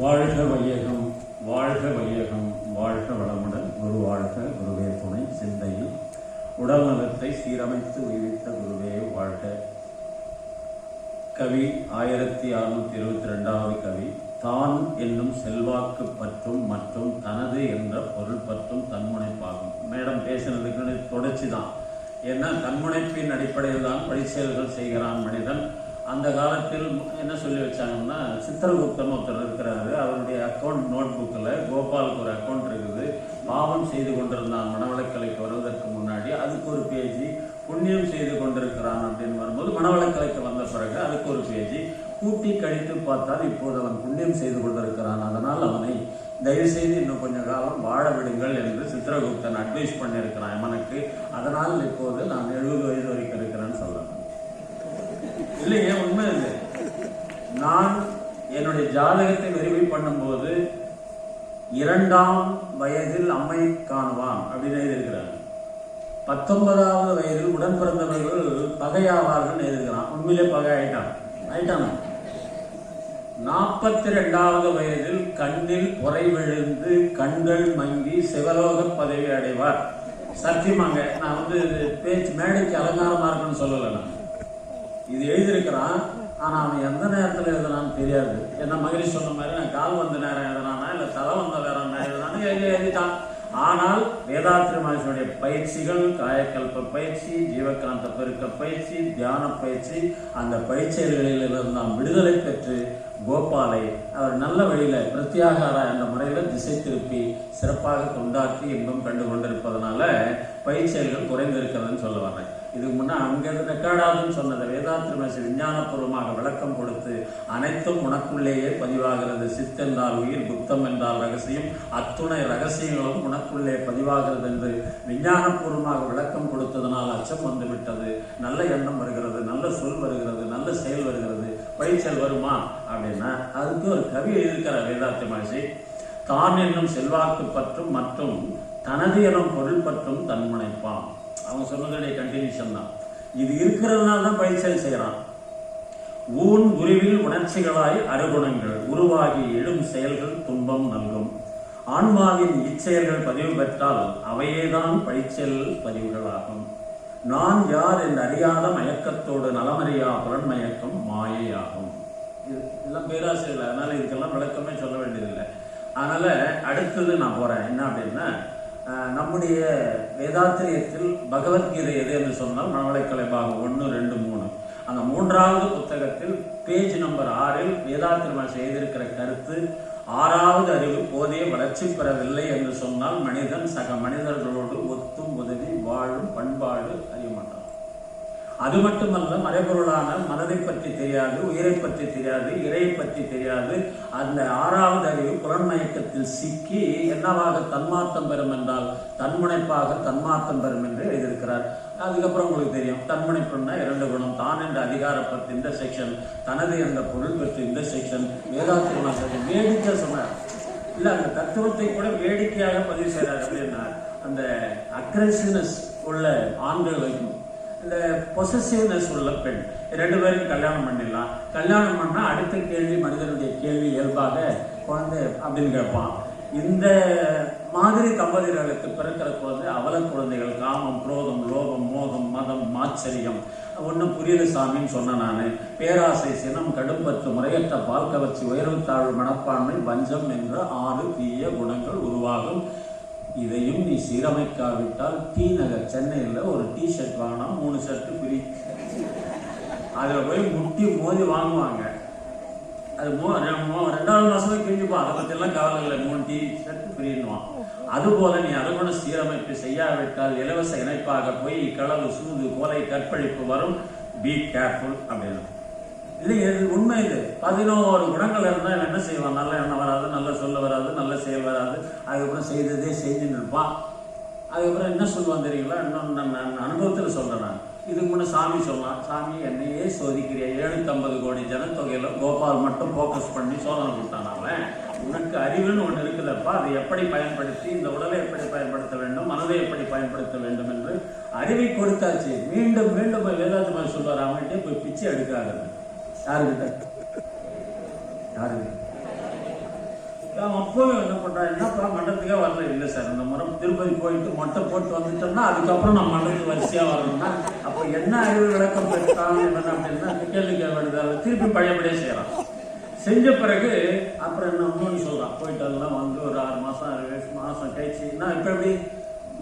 வாழ்க வையகம் வாழ்க வையகம் வாழ்க வளமுடன் குரு வாழ்க குருவே துணை சிந்தையில். உடல் நலத்தை சீரமைத்து உயிர்த்த குருவே வாழ்க. கவி ஆயிரத்தி அறுநூத்தி இருபத்தி ரெண்டாவது கவி தான் என்னும் செல்வாக்கு பற்றும் மற்றும் தனது என்ற பொருள் பற்றும் தன்முனைப்பாகும். மேடம் பேசினதுக்கு தொடர்ச்சி தான் ஏன்னா தன்முனைப்பின் அடிப்படையில் தான் பரிசெயல்கள் செய்கிறான் மனிதன். அந்த காலத்தில் என்ன சொல்லி வச்சாங்கன்னா சித்திரகுப்தன் ஒருத்தர் இருக்கிறாரு. அவருடைய அக்கௌண்ட் நோட் புக்கில் கோபாலுக்கு ஒரு அக்கௌண்ட் இருக்குது. பாவம் செய்து கொண்டிருந்தான் மனவளக்கலைக்கு வருவதற்கு முன்னாடி. அதுக்கு ஒரு பேஜி புண்ணியம் செய்து கொண்டிருக்கிறான் அப்படின்னு வரும்போது மனவளக்கலைக்கு வந்த பிறகு அதுக்கு ஒரு பேஜி கூட்டி கழித்து பார்த்தால் இப்போது அவன் புண்ணியம் செய்து கொண்டிருக்கிறான். அதனால் அவனை தயவு செய்து இன்னும் கொஞ்ச காலம் வாழ விடுங்கள் என்று சித்திரகுப்தன் அட்வைஸ் பண்ணியிருக்கிறான் மனக்கு அதனால் இப்போது நான் எழுபது வயது வரைக்கும் இருக்கிறேன்னு சொல்லலாம் இல்லைங்க உண்மை இல்லை. நான் என்னுடைய ஜாதகத்தை வெரிஃபை பண்ணும்போது இரண்டாம் வயதில் அம்மை காணுவான் அப்படின்னு எழுதியிருக்கிறாங்க பத்தொன்பதாவது வயதில் உடன் பிறந்தவர்கள் பகையாவார்கள் எழுதுகிறான் உண்மையிலே பகை ஆயிட்டான். ஆயிட்டானா? நாற்பத்தி ரெண்டாவது வயதில் கண்ணில் பொறை விழுந்து கண்கள் மங்கி சிவலோக பதவி அடைவார். சத்தியமாங்க நான் வந்து பேச்சு மேடைக்கு அலங்காரமா இருக்குன்னு சொல்லலை நான். இது எழுதியிருக்கிறான் ஆனா அவன் எந்த நேரத்துல எழுதுனான்னு தெரியாது. என்ன மகிழ்ச்சி சொன்ன மாதிரி நான் கால் வந்த நேரம் எழுதுனானா இல்ல தலை வந்த நேரம் எழுதுனானு எழுதி எழுதிட்டான். ஆனால் வேதாத்திரி மகர்ஷியுடைய பயிற்சிகள் காயக்கல்ப பயிற்சி ஜீவகாந்த பெருக்க பயிற்சி தியான பயிற்சி அந்த பயிற்சியர்களில் இருந்து நாம் விடுதலை பெற்று கோபாலை அவர் நல்ல வழியில் பிரத்யாகார என்ற முறையில் திசை திருப்பி சிறப்பாக கொண்டாற்றி இன்பம் கண்டு கொண்டிருப்பதனால பயிற்சியல்கள் குறைந்திருக்கிறதுன்னு சொல்ல வர்றேன். இதுக்கு முன்னே அங்கிருந்து ரெக்கார்டாதுன்னு சொன்னதை வேதாத்திரி விஞ்ஞானபூர்வமாக விளக்கம் கொடுத்து அனைத்தும் உனக்குள்ளேயே பதிவாகிறது. சித்தென்றால் உயிர் புத்தம் என்றால் ரகசியம். அத்துணை ரகசியங்களும் உனக்குள்ளே பதிவாகிறது என்று விஞ்ஞானபூர்வமாக விளக்கம் கொடுத்ததனால் அச்சம் வந்து விட்டது நல்ல எண்ணம் வருகிறது நல்ல சொல் வருகிறது நல்ல செயல் வருகிறது. பைசல் வருமா? அப்படின்னா அதுக்கு ஒரு கவி எழுதியிருக்கிறார் வேதாத்திய மகிழ்ச்சி தான் என்னும் செல்வாக்கு பற்றும் மற்றும் தனது எனும் பொருள் பற்றும் தன்முனைப்பான் அவன் சொன்னதுடைய கண்டினியூஷன் தான். இது இருக்கிறதுனால தான் பயிற்சியல் செய்யறான் ஊன் உருவில் உணர்ச்சிகளாய் அருகுணங்கள் உருவாகி எழும் செயல்கள் துன்பம் நல்கும். ஆன்மாவின் இச்செயல்கள் பதிவு பெற்றால் அவையேதான் பயிற்சியல் பதிவுகளாகும் நான் யார் என்று அறியாத மயக்கத்தோடு நலமறியா புலன்மயக்கம் மாயையாகும். இது இதெல்லாம் பேராசிரியர்கள் அதனால இதுக்கெல்லாம் விளக்கமே சொல்ல வேண்டியதில்லை. அதனால அடுத்தது நான் போறேன். என்ன அப்படின்னா நம்முடைய வேதாத்திரியத்தில் பகவத்கீதை எது என்று சொன்னால் மனவளை பாகம் ஒன்று ரெண்டு மூணு. அந்த மூன்றாவது புத்தகத்தில் பேஜ் நம்பர் ஆறில் வேதாத்திரி செய்திருக்கிற கருத்து ஆறாவது அறிவு போதே வளர்ச்சி பெறவில்லை என்று சொன்னால் மனிதன் சக மனிதர்களோடு ஒத்தும் உதவி வாழும் பண்பாடு அறிய மாட்டான் அது மட்டுமல்ல மறைபொருளான மனதை பற்றி தெரியாது உயிரை பற்றி தெரியாது இறையை பற்றி தெரியாது. அந்த ஆறாவது அறிவு புலன்மயக்கத்தில் சிக்கி என்னவாக தன்மார்த்தம் பெறும் என்றால் தன்முனைப்பாக தன்மார்த்தம் பெறும் என்று எழுதியிருக்கிறார். அதுக்கப்புறம் உங்களுக்கு தெரியும் தன்முனைப்புன்னா இரண்டு குணம். தான் என்ற அதிகார பற்றி இந்த செக்ஷன் தனது என்ற பொருள் பற்றி இந்த செக்ஷன் வேதாத்திரமாக மாஸ்டர் வேடிக்கை சொன்னார். இல்ல அந்த தத்துவத்தை கூட வேடிக்கையாக பதிவு செய்யறாரு அப்படின்னா அந்த அக்ரெசிவ்னஸ் உள்ள ஆண்கள் வைக்கும். இந்த பொசசிவ்னஸ் உள்ள பெண். ரெண்டு பேரும் கல்யாணம் பண்ணிடலாம். கல்யாணம் பண்ணா அடுத்த கேள்வி மனிதனுடைய கேள்வி இயல்பாக குழந்தை அப்படின்னு கேட்பான். இந்த மாதிரி தம்பதியர்களுக்கு பிறக்கிற குழந்தை அவல குழந்தைகள் காமம் குரோதம் லோகம் மோகம் மதம் மாச்சரியம் ஒன்றும் புரியல சாமின்னு சொன்னேன் நான். பேராசை சினம் கடும்பற்று முறையற்ற பால் கவர்ச்சி உயர்வு தாழ்வு மனப்பான்மை வஞ்சம் என்ற ஆறு தீய குணங்கள் உருவாகும். இதையும் நீ சீரமைக்காவிட்டால் டி நகர் சென்னையில் ஒரு டி ஷர்ட் வாங்கினா மூணு ஷர்ட் பிரி அதில் போய் முட்டி மோதி வாங்குவாங்க. அது மூ ரெ- மூ- ரெண்டாவது மாசமே கிழிஞ்சுப்போம் அதை பற்றியெல்லாம் கவலை இல்லை. மூணு டி ஷர்ட் ஃப்ரீன்னுவான். அதுபோல நீ அறுகுண சீரமைப்பு செய்யாவிட்டால் இலவச இணைப்பாக போய் களவு சூது கோலை கற்பழிப்பு வரும். பி கேர்ஃபுல் அப்படின்னு. இல்லைங்க இது உண்மை இது. பதினோரு குணங்கள் இருந்தால் இவன் என்ன செய்வான்? நல்ல எண்ணம் வராது நல்ல சொல்ல வராது நல்ல செயல் வராது. அதுக்கப்புறம் செய்ததே செஞ்சுன்னு இருப்பான். அதுக்கப்புறம் என்ன சொல்லுவான் தெரியுங்களா? இன்னும் நான் அனுபவத்தில் சொல்றேன் நான். இதுக்கு முன்னே சாமி சொல்லலாம். சாமி என்னையே சோதிக்கிறிய? எழுநூத்தம்பது கோடி ஜனத்தொகையில கோபால் மட்டும் ஃபோக்கஸ் பண்ணி சோதனை கொடுத்தான் அவன். உனக்கு அறிவுன்னு ஒன்று இருக்குதப்பா. அதை எப்படி பயன்படுத்தி இந்த உடலை எப்படி பயன்படுத்த வேண்டும் மனதை எப்படி பயன்படுத்த வேண்டும் என்று அறிவை கொடுத்தாச்சு. மீண்டும் மீண்டும் போய் வேதாந்த மாதிரி சொல்வார் அவன்கிட்டே போய் பிச்சை எடுக்காது யாருக்கிட்ட? யாரு அப்பவே என்ன பண்றான்? மண்டபத்துக்கே வரல இல்லை சார். இந்த முறை திருப்பதி போயிட்டு மொட்டை போட்டு வந்துட்டோம்னா அதுக்கப்புறம் நம்ம மண்டபத்துக்கு வரிசையா வரணும்னா அப்ப என்ன அறிவு விளக்கம் பெற்றான் என்ன அப்படின்னா கேள்வி கேள்வி திருப்பி பழையபடியே செய்யறான் செஞ்ச பிறகு அப்புறம் என்ன இன்னொன்னு சொல்றான். போயிட்டு அதெல்லாம் வந்து ஒரு ஆறு மாசம் ஆறு மாசம் கழிச்சு நான் இப்ப எப்படி?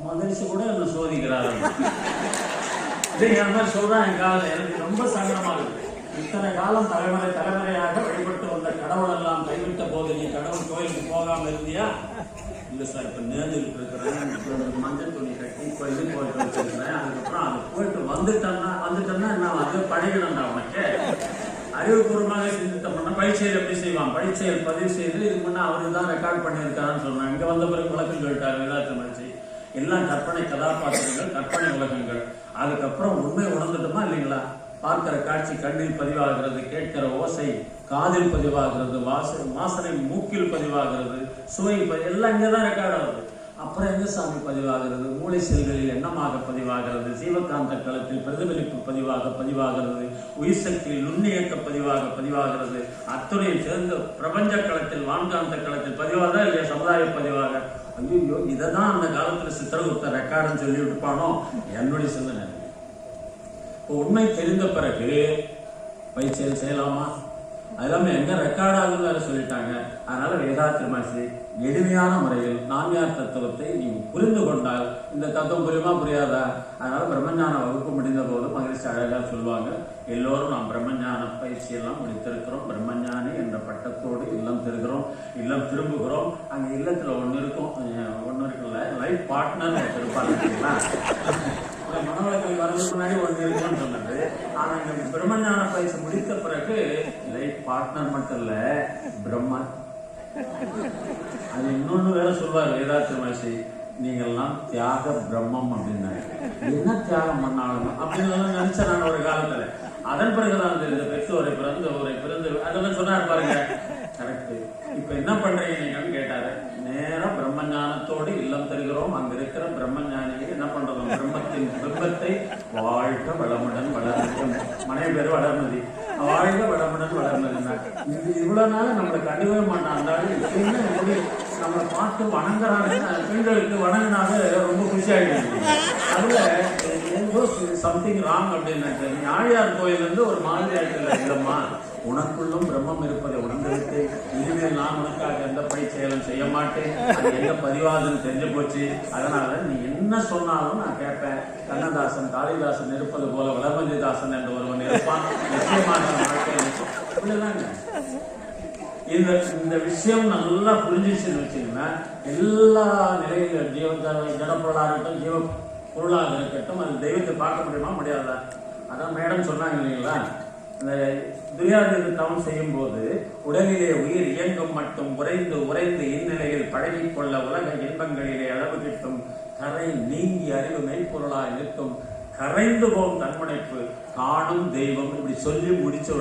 மகிழ்ச்சி கூட என்ன சோதிக்கிறாரு? இதே மாதிரி சொல்றான் என் காலம் எனக்கு ரொம்ப சங்கடமா இருக்கு. இத்தனை காலம் தலைமுறை தலைமுறையாக வழிபட்டு கடவுள் எல்லாம் கைவிட்ட போது நீ கடவுள் கோயிலுக்கு போகாம இருந்தியா? இல்ல சார் இப்ப நேர்ந்துட்டு இருக்கிறேன். மஞ்சள் துணி கட்டி கோயிலுக்கு போயிட்டு வச்சிருக்கிறேன் அதுக்கப்புறம் அது போயிட்டு வந்துட்டேன்னா வந்துட்டேன்னா நான் அது பழகினேன்டா உனக்கு? அறிவுபூர்வமாக சிந்தித்தம் பண்ண பரீட்சையில் எப்படி செய்வான்? பரீட்சையில் பதிவு செய்து இது முன்னே அவரு தான் ரெக்கார்ட் பண்ணியிருக்காருன்னு சொன்னாங்க இங்க வந்த பிறகு விளக்கம் சொல்லிட்டார் வேதாத்த மகிழ்ச்சி எல்லாம் கற்பனை கதாபாத்திரங்கள் கற்பனை உலகங்கள். அதுக்கப்புறம் உண்மை உணர்ந்துட்டோமா இல்லைங்களா? பார்க்கிற காட்சி கண்ணில் பதிவாகிறது கேட்கிற ஓசை காதில் பதிவாகிறது வாச வாசனை மூக்கில் பதிவாகிறது சுவை எல்லாம் எல்லாம் இங்கதான் ரெக்கார்ட் ஆகுது. அப்புறம் எங்க சாமி பதிவாகிறது? மூளை செல்களில் எண்ணமாக பதிவாகிறது சீவகாந்த களத்தில் பிரதிபலிப்பு பதிவாக பதிவாகிறது உயிர் சக்தியில் நுண்ணியக்க பதிவாக பதிவாகிறது அத்துறையை சேர்ந்த பிரபஞ்ச களத்தில் வான்காந்த களத்தில் பதிவாக இல்லையா? சமுதாய பதிவாக. ஐயோ இதை தான் அந்த காலத்தில் சித்திரகுப்த ரெக்கார்டுன்னு சொல்லி விட்டுப்பானோ? என்னுடைய சிந்தனை உண்மை தெரிந்த பிறகு பயிற்சியில் செய்யலாமா? அதெல்லாமே எங்க ரெக்கார்ட் ஆகுதுன்னு சொல்லிட்டாங்க. அதனால வேதாத்திரமாசி எளிமையான முறையில் நாமியார் தத்துவத்தை நீ புரிந்து கொண்டால் இந்த தத்துவம் புரியுமா புரியாதா? அதனால பிரம்மஞான வகுப்பு முடிந்த போது மகிழ்ச்சி அழகா சொல்லுவாங்க. எல்லோரும் நாம் பிரம்மஞான பயிற்சி எல்லாம் முடித்திருக்கிறோம். பிரம்மஞானி என்ற பட்டத்தோடு இல்லம் திருகிறோம். இல்லம் திரும்புகிறோம். அங்க இல்லத்துல ஒண்ணு இருக்கும். ஒண்ணு இருக்குல்ல? லைஃப் பார்ட்னர் இருப்பாங்க மனவளக்கல் வரதுக்கு முன்னாடி ஒன்று இருக்கும். ஆனா இந்த பிரம்மஞான பயிற்சி முடித்த பிறகு லைஃப் பார்ட்னர் மட்டும் இல்ல பிரம்ம. அது இன்னொன்னு வேற சொல்வார் வேதாத்திர மகர்ஷி நீங்கள்லாம் தியாக பிரம்மம் அப்படின்னாரு. என்ன தியாகம் பண்ணாலும் அப்படின்னு நினைச்ச நான் ஒரு காலத்துல. அதன் பிறகுதான் இந்த பெற்றோரை பிறந்து ஒரு பிறந்து அதெல்லாம் சொன்னார் பாருங்க. கரெக்ட் இப்ப என்ன பண்றீங்க நீங்கன்னு கேட்டாரு. நேரம் பிரம்மஞானத்தோடு இல்லம் தருகிறோம். அங்க இருக்கிற பிரம்மஞானியை என்ன பண்றோம் பிரம்மத்தின் பிம்பத்தை வாழ்க வளமுடன் பேர் வளர்மதி. வாழ்க வளமுடன் வளர்மதினா இது இவ்வளவு நாள் நம்மளை கண்டுவே மாட்டாங்க அந்த ஆளு நம்மளை பார்த்து வணங்குறாங்க பெண்களுக்கு வணங்கினாங்க ரொம்ப குஷி ஆகிடுது அதுல யோஸ் சம்திங் ராங் அப்படின்னு ஞாழியார் கோயில் வந்து ஒரு மாதிரி ஆயிட்டு இல்லம்மா. உனக்குள்ளும் பிரம்மம் இருப்பதை உணர்ந்துவிட்டு இனிமேல் நான் உனக்காக எந்த பணி செயலும் செய்ய மாட்டேன். அது எந்த பதிவாதுன்னு தெரிஞ்சு போச்சு. அதனால நீ என்ன சொன்னாலும் நான் கேட்பேன். கண்ணதாசன் காளிதாசன் இருப்பது போல வளர்மதிதாசன் என்று ஒருவன் இருப்பான். நிச்சயமான வாழ்க்கை இந்த இந்த விஷயம் நல்லா புரிஞ்சிச்சுன்னு வச்சீங்கன்னா எல்லா நிலையில ஜீவ ஜடப்பொருளாக இருக்கட்டும் ஜீவ பொருளாக இருக்கட்டும் அது தெய்வத்தை பார்க்க முடியுமா முடியாதா? அதான் மேடம் சொன்னாங்க இல்லைங்களா? இந்த துரியாதீத தவம் செய்யும் போது உடலிலே உயிர் இயங்கும் மட்டும் உறைந்து உறைந்து இந்நிலையில் பழகிக் கொள்ள உலக இன்பங்களிலே அளவு கிட்டும். கரை நீங்கி அறிவு மெய்ப்பொருளாக இருக்கும் கரைந்து போகும் தன்முனைப்பு. காணும் தெய்வம். இப்படி சொல்லி முடிச்ச